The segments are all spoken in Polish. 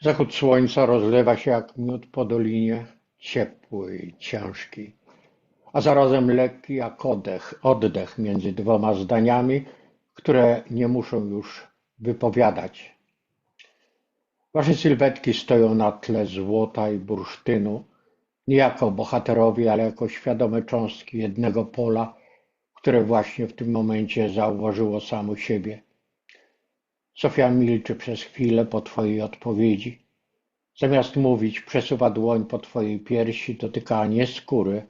Zachód słońca rozlewa się jak miód po dolinie, ciepły i ciężki, a zarazem lekki jak oddech, oddech między dwoma zdaniami, które nie muszą już wypowiadać. Wasze sylwetki stoją na tle złota i bursztynu, nie jako bohaterowie, ale jako świadome cząstki jednego pola, które właśnie w tym momencie zauważyło samo siebie. Sofia milczy przez chwilę po twojej odpowiedzi. Zamiast mówić, przesuwa dłoń po twojej piersi, dotyka nie skóry,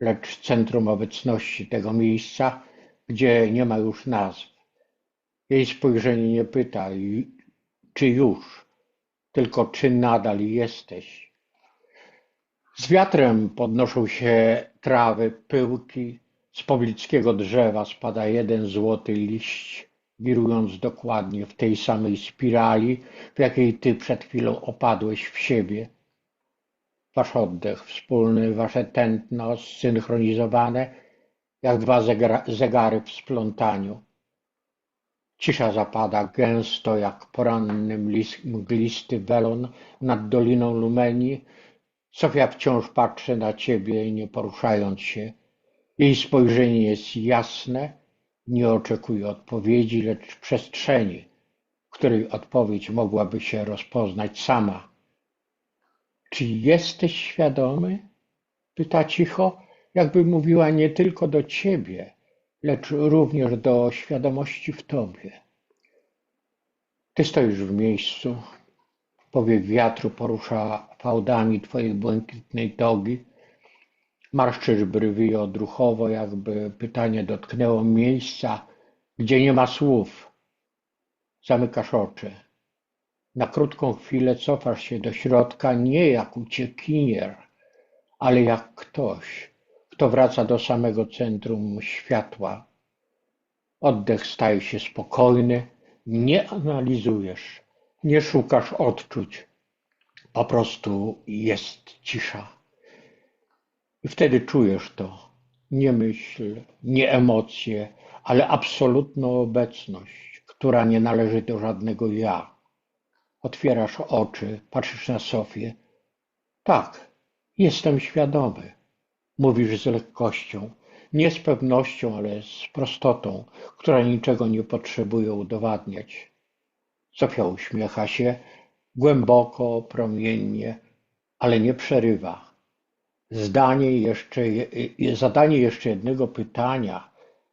lecz centrum obecności tego miejsca, gdzie nie ma już nazw. Jej spojrzenie nie pyta, czy już, tylko czy nadal jesteś. Z wiatrem podnoszą się trawy, pyłki, z poblickiego drzewa spada jeden złoty liść, wirując dokładnie w tej samej spirali, w jakiej ty przed chwilą opadłeś w siebie. Wasz oddech wspólny, wasze tętno zsynchronizowane, jak dwa zegary w splątaniu. Cisza zapada gęsto jak poranny mglisty welon nad doliną Lumenii. Sofia wciąż patrzy na ciebie, nie poruszając się. Jej spojrzenie jest jasne, nie oczekuje odpowiedzi, lecz przestrzeni, w której odpowiedź mogłaby się rozpoznać sama. Czy jesteś świadomy? Pyta cicho, jakby mówiła nie tylko do ciebie, lecz również do świadomości w tobie. Ty stoisz w miejscu, powiew wiatru porusza fałdami twojej błękitnej togi, marszczysz brwi odruchowo, jakby pytanie dotknęło miejsca, gdzie nie ma słów. Zamykasz oczy. Na krótką chwilę cofasz się do środka, nie jak uciekinier, ale jak ktoś, kto wraca do samego centrum światła. Oddech staje się spokojny, nie analizujesz, nie szukasz odczuć, po prostu jest cisza. I wtedy czujesz to. Nie myśl, nie emocje, ale absolutną obecność, która nie należy do żadnego ja. Otwierasz oczy, patrzysz na Sofię. Tak, jestem świadomy. Mówisz z lekkością, nie z pewnością, ale z prostotą, która niczego nie potrzebuje udowadniać. Sofia uśmiecha się, głęboko, promiennie, ale nie przerywa. Zdanie jeszcze, zadanie jeszcze jednego pytania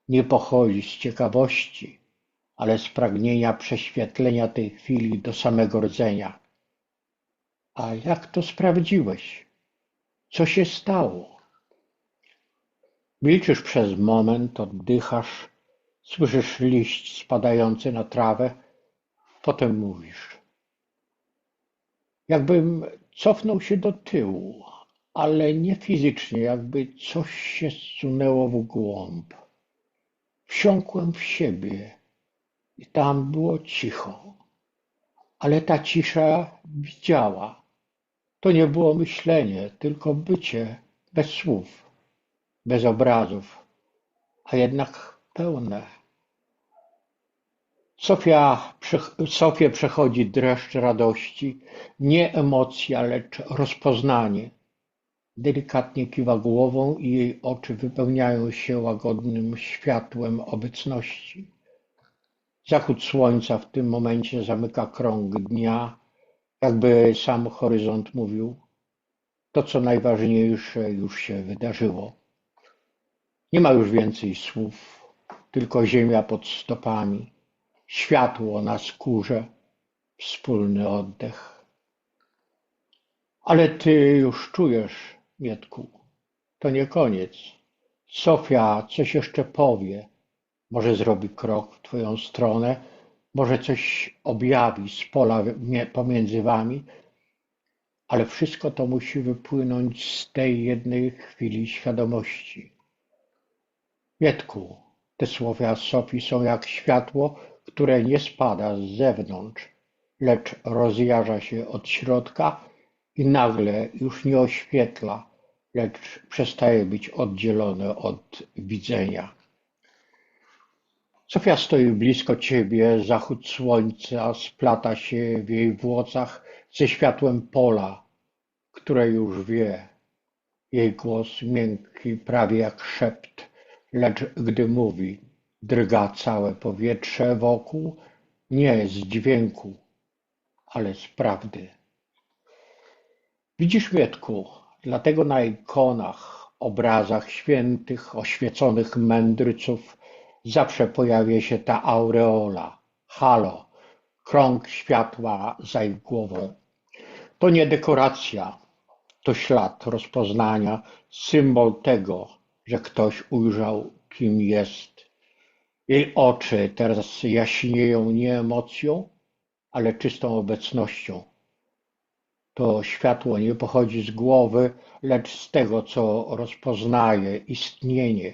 nie pochodzi z ciekawości, ale z pragnienia prześwietlenia tej chwili do samego rdzenia. A jak to sprawdziłeś? Co się stało? Milczysz przez moment, oddychasz, słyszysz liść spadający na trawę, potem mówisz. Jakbym cofnął się do tyłu, ale nie fizycznie, jakby coś się zsunęło w głąb. Wsiąkłem w siebie i tam było cicho, ale ta cisza widziała. To nie było myślenie, tylko bycie bez słów bez obrazów, a jednak pełne. Sofia, Sofię przechodzi dreszcz radości, nie emocja, lecz rozpoznanie. Delikatnie kiwa głową i jej oczy wypełniają się łagodnym światłem obecności. Zachód słońca w tym momencie zamyka krąg dnia, jakby sam horyzont mówił: To, co najważniejsze, już się wydarzyło. Nie ma już więcej słów, tylko ziemia pod stopami, światło na skórze, wspólny oddech. Ale ty już czujesz, Mietku, to nie koniec. Sofia coś jeszcze powie, może zrobi krok w twoją stronę, może coś objawi z pola pomiędzy wami, ale wszystko to musi wypłynąć z tej jednej chwili świadomości. Mietku, te słowa Sofii są jak światło, które nie spada z zewnątrz, lecz rozjarza się od środka i nagle już nie oświetla, lecz przestaje być oddzielone od widzenia. Sofia stoi blisko ciebie, zachód słońca splata się w jej włosach ze światłem pola, które już wie. Jej głos miękki, prawie jak szept, lecz gdy mówi, drga całe powietrze wokół, nie z dźwięku, ale z prawdy. Widzisz, Mietku, dlatego na ikonach, obrazach świętych, oświeconych mędrców zawsze pojawia się ta aureola, halo, krąg światła za ich głową. To nie dekoracja, to ślad rozpoznania, symbol tego, że ktoś ujrzał, kim jest. Jej oczy teraz jaśnieją nie emocją, ale czystą obecnością. To światło nie pochodzi z głowy, lecz z tego, co rozpoznaje istnienie.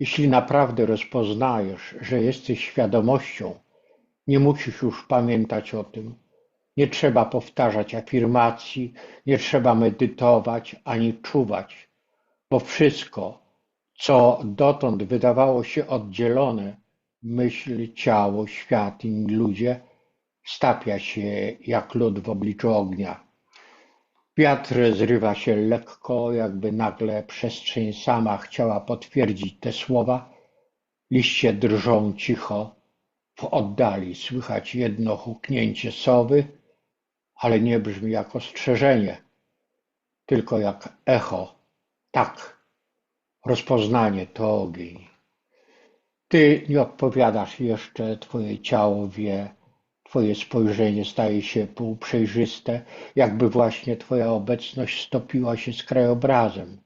Jeśli naprawdę rozpoznajesz, że jesteś świadomością, nie musisz już pamiętać o tym. Nie trzeba powtarzać afirmacji, nie trzeba medytować ani czuwać, bo wszystko, co dotąd wydawało się oddzielone, myśl, ciało, świat i ludzie, stapia się jak lód w obliczu ognia. Wiatr zrywa się lekko, jakby nagle przestrzeń sama chciała potwierdzić te słowa. Liście drżą cicho. W oddali słychać jedno huknięcie sowy, ale nie brzmi jak ostrzeżenie, tylko jak echo. Tak, rozpoznanie to ogień. Ty nie odpowiadasz jeszcze, twoje ciało wie, Twoje spojrzenie staje się półprzejrzyste, jakby właśnie Twoja obecność stopiła się z krajobrazem,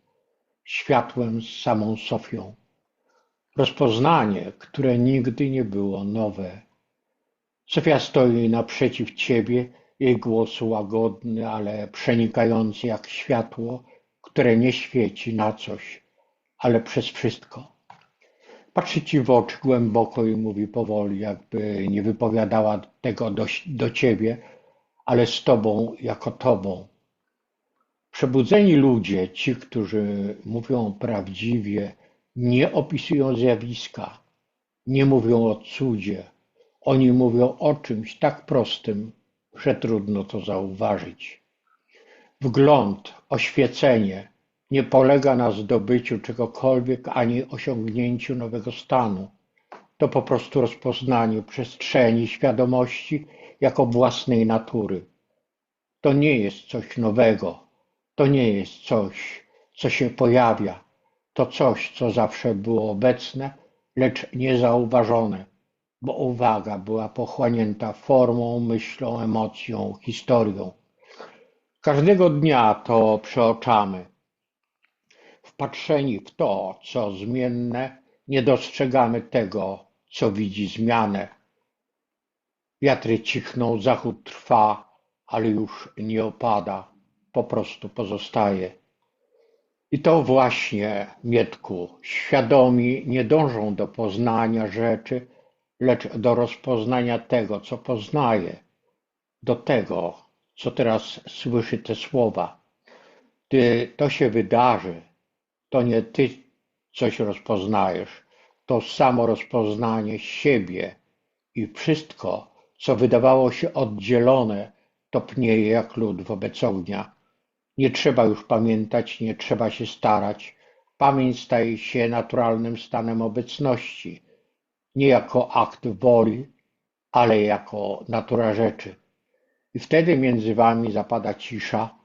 światłem z samą Sofią. Rozpoznanie, które nigdy nie było nowe. Sofia stoi naprzeciw Ciebie, jej głos łagodny, ale przenikający jak światło, które nie świeci na coś, ale przez wszystko. Patrzy ci w oczy głęboko i mówi powoli, jakby nie wypowiadała tego do, do ciebie, ale z tobą jako tobą. Przebudzeni ludzie, ci, którzy mówią prawdziwie, nie opisują zjawiska, nie mówią o cudzie. Oni mówią o czymś tak prostym, że trudno to zauważyć. Wgląd, oświecenie, nie polega na zdobyciu czegokolwiek ani osiągnięciu nowego stanu. To po prostu rozpoznanie przestrzeni świadomości jako własnej natury. To nie jest coś nowego, to nie jest coś, co się pojawia, to coś, co zawsze było obecne, lecz niezauważone, bo uwaga była pochłanięta formą, myślą, emocją, historią. Każdego dnia to przeoczamy Wpatrzeni w to, co zmienne, nie dostrzegamy tego, co widzi zmianę. Wiatry cichną, zachód trwa, ale już nie opada, po prostu pozostaje. I to właśnie, Mietku, świadomi nie dążą do poznania rzeczy, lecz do rozpoznania tego, co poznaje, do tego, co teraz słyszy te słowa. Gdy to się wydarzy, to nie ty coś rozpoznajesz, to samo rozpoznanie siebie i wszystko, co wydawało się oddzielone, topnieje jak lód wobec ognia. Nie trzeba już pamiętać, nie trzeba się starać. Pamięć staje się naturalnym stanem obecności, nie jako akt woli, ale jako natura rzeczy. I wtedy między wami zapada cisza,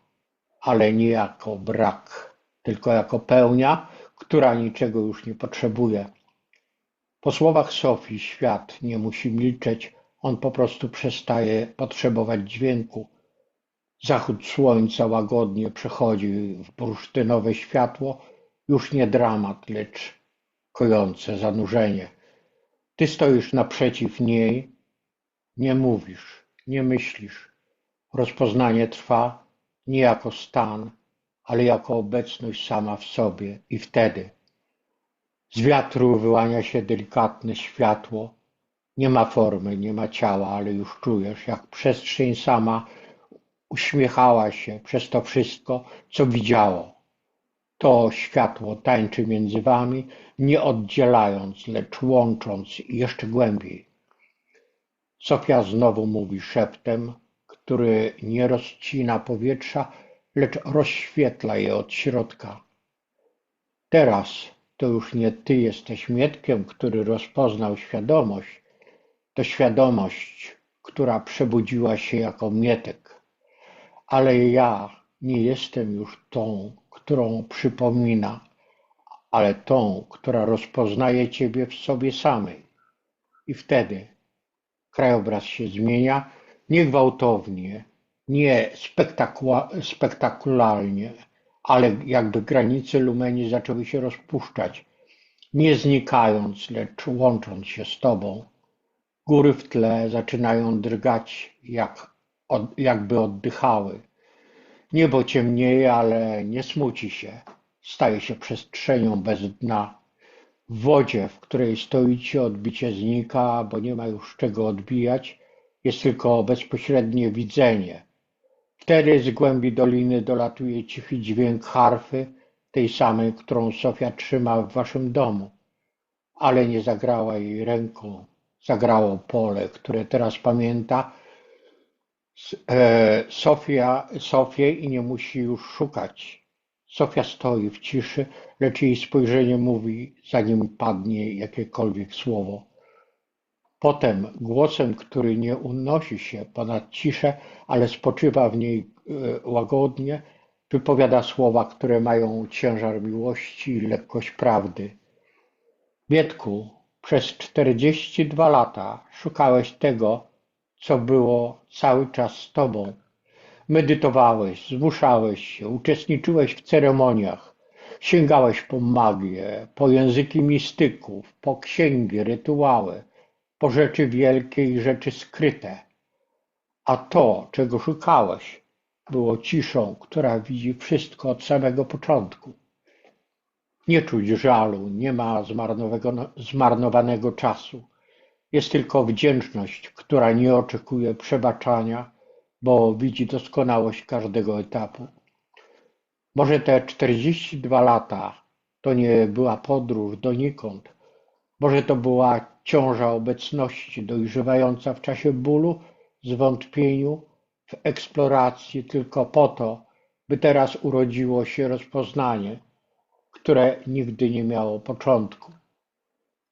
ale nie jako brak tylko jako pełnia, która niczego już nie potrzebuje. Po słowach Sofii świat nie musi milczeć, on po prostu przestaje potrzebować dźwięku. Zachód słońca łagodnie przechodzi w bursztynowe światło, już nie dramat, lecz kojące zanurzenie. Ty stoisz naprzeciw niej, nie mówisz, nie myślisz. Rozpoznanie trwa nie jako stan, ale jako obecność sama w sobie i wtedy z wiatru wyłania się delikatne światło, nie ma formy, nie ma ciała, ale już czujesz, jak przestrzeń sama uśmiechała się przez to wszystko, co widziało. To światło tańczy między wami, nie oddzielając, lecz łącząc jeszcze głębiej. Sofia znowu mówi szeptem, który nie rozcina powietrza, lecz rozświetla je od środka. Teraz to już nie ty jesteś Mietkiem, który rozpoznał świadomość, to świadomość, która przebudziła się jako Mietek. Ale ja nie jestem już tą, którą przypomina, ale tą, która rozpoznaje ciebie w sobie samej. I wtedy krajobraz się zmienia, nie gwałtownie, nie spektakularnie, ale jakby granice Lumenii zaczęły się rozpuszczać, nie znikając, lecz łącząc się z Tobą. Góry w tle zaczynają drgać, jak, od, jakby oddychały. Niebo ciemnieje, ale nie smuci się. Staje się przestrzenią bez dna. W wodzie, w której stoicie, odbicie znika, bo nie ma już czego odbijać. Jest tylko bezpośrednie widzenie. Wtedy z głębi doliny dolatuje cichy dźwięk harfy, tej samej, którą Sofia trzyma w waszym domu. Ale nie zagrała jej ręką. Zagrało pole, które teraz pamięta e, Sofia, Sofię i nie musi już szukać. Sofia stoi w ciszy, lecz jej spojrzenie mówi, zanim padnie jakiekolwiek słowo. Potem głosem, który nie unosi się ponad ciszę, ale spoczywa w niej e, łagodnie, wypowiada słowa, które mają ciężar miłości i lekkość prawdy. Mietku, przez czterdzieści dwa lata szukałeś tego, co było cały czas z tobą. Medytowałeś, zmuszałeś się, uczestniczyłeś w ceremoniach, sięgałeś po magię, po języki mistyków, po księgi, rytuały, po rzeczy wielkie i rzeczy skryte. A to, czego szukałeś, było ciszą, która widzi wszystko od samego początku. Nie czuć żalu, nie ma zmarnowanego czasu. Jest tylko wdzięczność, która nie oczekuje przebaczania, bo widzi doskonałość każdego etapu. Może te czterdzieści dwa lata to nie była podróż donikąd. Może to była ciąża obecności dojrzewająca w czasie bólu, zwątpieniu, w eksploracji tylko po to, by teraz urodziło się rozpoznanie, które nigdy nie miało początku.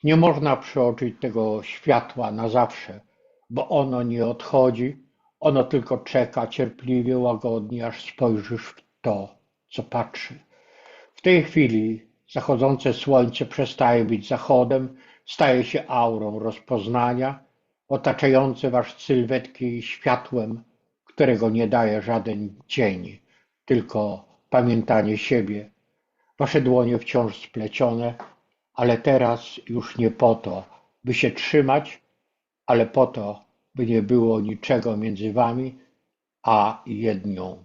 Nie można przeoczyć tego światła na zawsze, bo ono nie odchodzi, ono tylko czeka cierpliwie, łagodnie, aż spojrzysz w to, co patrzy. W tej chwili zachodzące słońce przestaje być zachodem, staje się aurą rozpoznania, otaczające wasz sylwetki światłem, którego nie daje żaden cień, tylko pamiętanie siebie. Wasze dłonie wciąż splecione, ale teraz już nie po to, by się trzymać, ale po to, by nie było niczego między wami a jednią